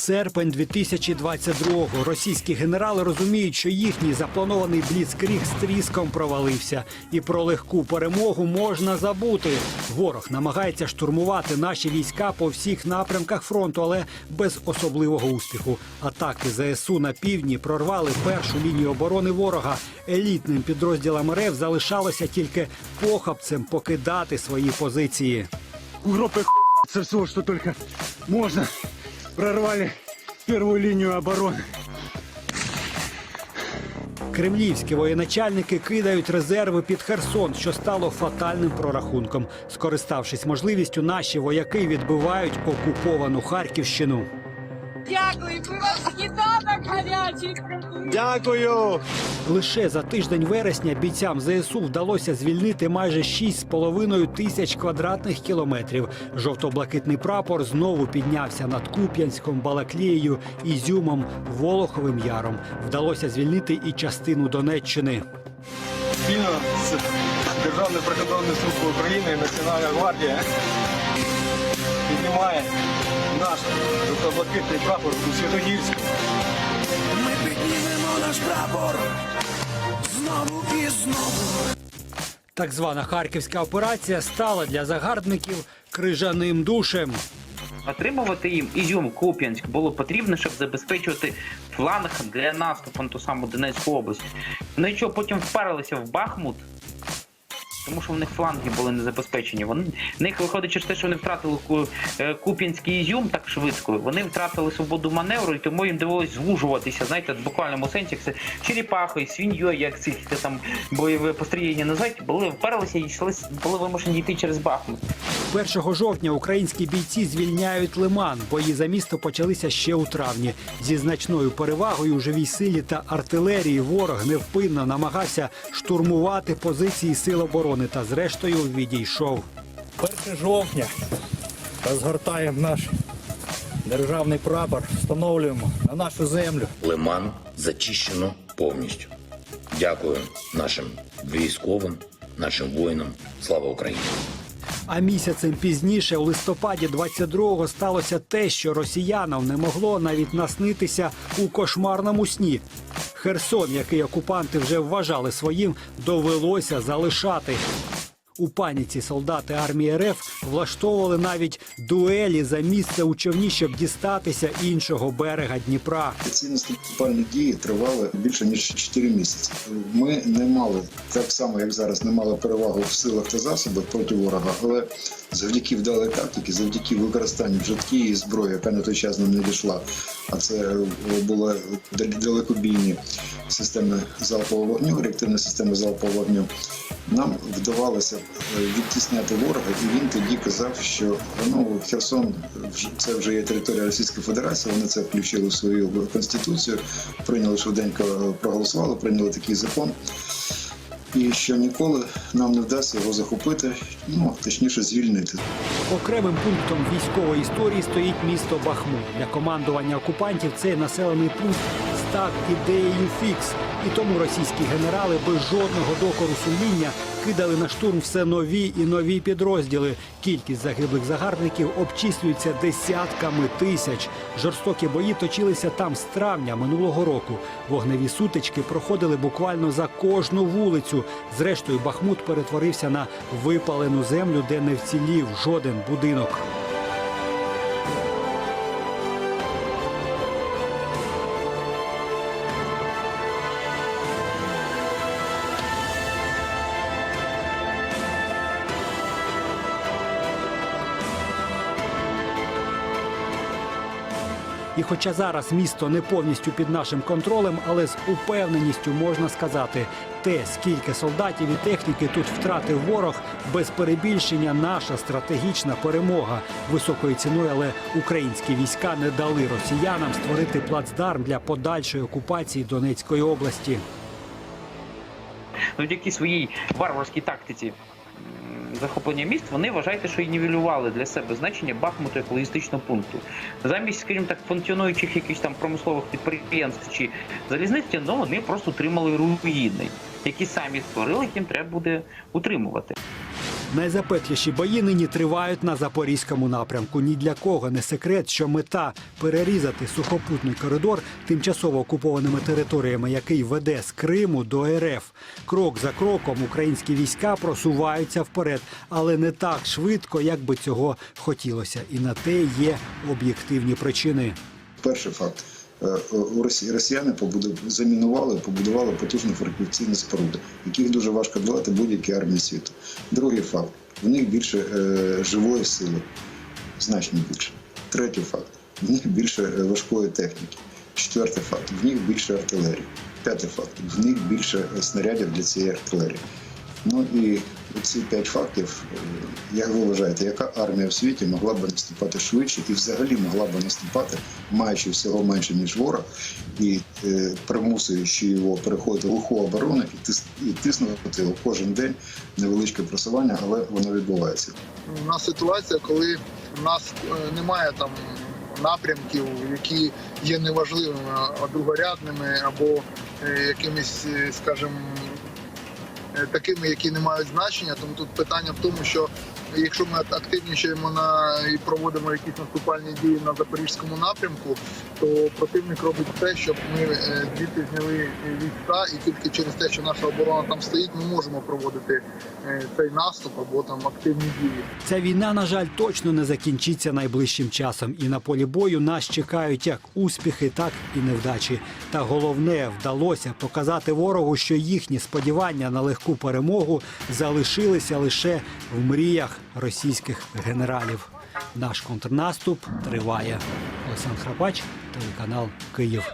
Серпень 2022-го. Російські генерали розуміють, що їхній запланований бліцкріг з тріском провалився, і про легку перемогу можна забути. Ворог намагається штурмувати наші війська по всіх напрямках фронту, але без особливого успіху. Атаки ЗСУ на півдні прорвали першу лінію оборони ворога. Елітним підрозділам РФ залишалося тільки похабцем покидати свої позиції. Группы со всего, что только можно, прорвали первую линию обороны. Кремлівські воєначальники кидають резерви під Херсон, що стало фатальним прорахунком. Скориставшись можливістю, наші вояки відбивають окуповану Харківщину. Дякую, ви вас сніданок гарячий. Дякую! Лише за тиждень вересня бійцям ЗСУ вдалося звільнити майже 6,5 тисяч квадратних кілометрів. Жовто-блакитний прапор знову піднявся над Куп'янськом, Балаклією, Ізюмом, Волоховим Яром. Вдалося звільнити і частину Донеччини. спільно з Державною прикордонною службою України і Національна гвардія піднімає наш жовто-блакитний прапор у Святогірську. Ми піднімемо наш прапор знову і знову. Так звана харківська операція стала для загарбників крижаним душем. Отримувати їм Ізюм, Куп'янськ було потрібно, щоб забезпечувати фланг для наступу на ту саму Донецьку область. Вони що потім впарилися в Бахмут, тому що в них фланги були не забезпечені. Вони в них виходить через те, що вони втратили е, Куп'янський Ізюм так швидко. Вони втратили свободу маневру, і тому їм довелось звужуватися. Знаєте, в буквальному сенсі, як це черепахою, свиньою, як ці там бойове построєння назвати, були вперлися і йшли, були вимушені йти через Бахмут. 1 жовтня українські бійці звільняють Лиман. Бої за місто почалися ще у травні. Зі значною перевагою у живій силі та артилерії ворог невпинно намагався штурмувати позиції сил оборони та зрештою відійшов. 1 жовтня розгортаємо наш державний прапор, встановлюємо на нашу землю. Лиман зачищено повністю. Дякую нашим військовим, нашим воїнам. Слава Україні! А місяцем пізніше, у листопаді 22-го, сталося те, що росіянам не могло навіть наснитися у кошмарному сні. Херсон, який окупанти вже вважали своїм, довелося залишати. У паніці солдати армії РФ влаштовували навіть дуелі за місце у човні, щоб дістатися іншого берега Дніпра. Ці наступальні дії тривали більше ніж 4 місяці. Ми не мали так само, як зараз, не мали перевагу в силах та засобах проти ворога, але завдяки вдалій тактики, завдяки використанню тієї зброї, яка на той час нам не дійшла, а це були дал- далекобійні системи залпового вогню, реактивна система залпового вогню. Нам вдавалося відтісняти ворога, і він тоді казав, що ну Херсон це вже є територія Російської Федерації. Вони це включили в свою конституцію, прийняли швиденько, е, проголосували, прийняли такий закон. І що ніколи нам не вдасться його захопити, ну точніше звільнити. Окремим пунктом військової історії стоїть місто Бахмут. Для командування окупантів цей населений пункт став ідеєю фікс. І тому російські генерали без жодного докору сумління кидали на штурм все нові і нові підрозділи. Кількість загиблих загарбників обчислюється десятками тисяч. Жорстокі бої точилися там з травня минулого року. Вогневі сутички проходили буквально за кожну вулицю. Зрештою, Бахмут перетворився на випалену землю, де не вцілів жоден будинок. І хоча зараз місто не повністю під нашим контролем, але з упевненістю можна сказати, те, скільки солдатів і техніки тут втратив ворог, без перебільшення наша стратегічна перемога високою ціною, але українські війська не дали росіянам створити плацдарм для подальшої окупації Донецької області. завдяки своїй варварській тактиці захоплення міст, вони вважаєте, що і нівелювали для себе значення Бахмуту як логістичного пункту. Замість, скажімо так, функціонуючих якихось там промислових підприємств чи залізниці, ну вони просто утримали руїни, які самі створили, яким треба буде утримувати. Найзапекліші бої нині тривають на запорізькому напрямку. Ні для кого не секрет, що мета перерізати сухопутний коридор тимчасово окупованими територіями, який веде з Криму до РФ. Крок за кроком українські війська просуваються вперед, але не так швидко, як би цього хотілося. І на те є об'єктивні причини. Перший факт. Е, Росії росіяни замінували, побудували потужні фортифікаційні споруди, яких дуже важко долати будь-якій армії світу. Другий факт: в них більше е, живої сили, значно більше. Третій факт: в них більше е, важкої техніки. Четвертий факт: в них більше артилерії. П'ятий факт: в них більше е, снарядів для цієї артилерії. Ну і ці п'ять фактів, е, як ви вважаєте, яка армія в світі могла б наступати швидше і взагалі могла б наступати, маючи всього менше ніж ворог, і е, примусуючи його переходити в глуху оборону і, тис, і тиснути його кожен день невеличке просування, але воно відбувається. у нас ситуація, коли у нас е, немає там напрямків, які є неважливими, а другорядними або е, якимись, скажімо, такими, які не мають значення. Тому тут питання в тому, що якщо ми активнічаємо на і проводимо якісь наступальні дії на запорізькому напрямку, то противник робить все, щоб ми е, звідти зняли війська, і тільки через те, що наша оборона там стоїть, ми можемо проводити е, цей наступ або там активні дії. Ця війна, на жаль, точно не закінчиться найближчим часом. І на полі бою нас чекають як успіхи, так і невдачі. Та головне вдалося показати ворогу, що їхні сподівання на легку перемогу залишилися лише в мріях російських генералів. Наш контрнаступ триває. Олександр Храпач, телеканал Київ.